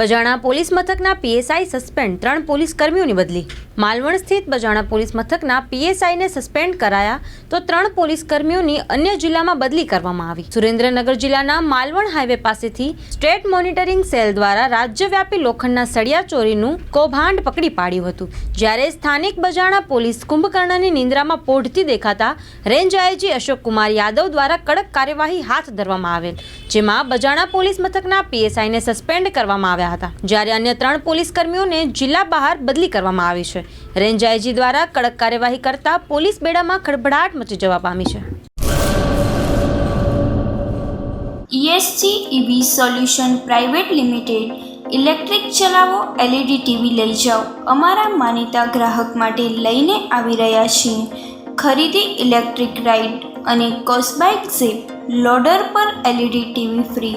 બજાણા police મથકના PSI suspend ત્રણ police કર્મીઓની બદલી. માલવણ સ્થિત બજાણા પોલીસ મથકના પીએસઆઈને સસ્પેન્ડ કરાયા તો ત્રણ પોલીસ કર્મીઓની અન્ય જિલ્લામાં બદલી કરવામાં આવી. સુરેન્દ્રનગર જિલ્લાના માલવણ હાઈવે પાસેથી સ્ટેટ મોનિટરિંગ સેલ દ્વારા રાજ્યવ્યાપી લોખંડના સળિયા ચોરીનું કૌભાંડ પકડી પાડ્યું હતું. જ્યારે સ્થાનિક બજાણા પોલીસ કુંભકર્ણની નિંદ્રામાં પોઢતી દેખાતા રેન્જ આઈજી અશોક કુમાર યાદવ દ્વારા કડક કાર્યવાહી હાથ ધરવામાં આવેલ, જેમાં બજાણા પોલીસ મથકના પીએસઆઈને સસ્પેન્ડ કરવામાં આવ્યા. હતા. જ્યારે અન્ય ત્રણ પોલીસ કર્મીઓને જિલ્લા બહાર બદલી કરવામાં આવી છે. રેન્જ આઈજી દ્વારા કડક કાર્યવાહી કરતા પોલીસ બેડામાં ખળભળાટ મચી જવા પામી છે. ESC EV solution private limited electric ચલાવો એલઈડી ટીવી લઈ જાઓ. અમારા માનીતા ગ્રાહક માટે લઈને આવી રહ્યા છીએ. ખરીદી ઇલેક્ટ્રિક રાઇડ અને કોસ્બાઇક ઝીપ લોડર પર એલઈડી ટીવી ફ્રી.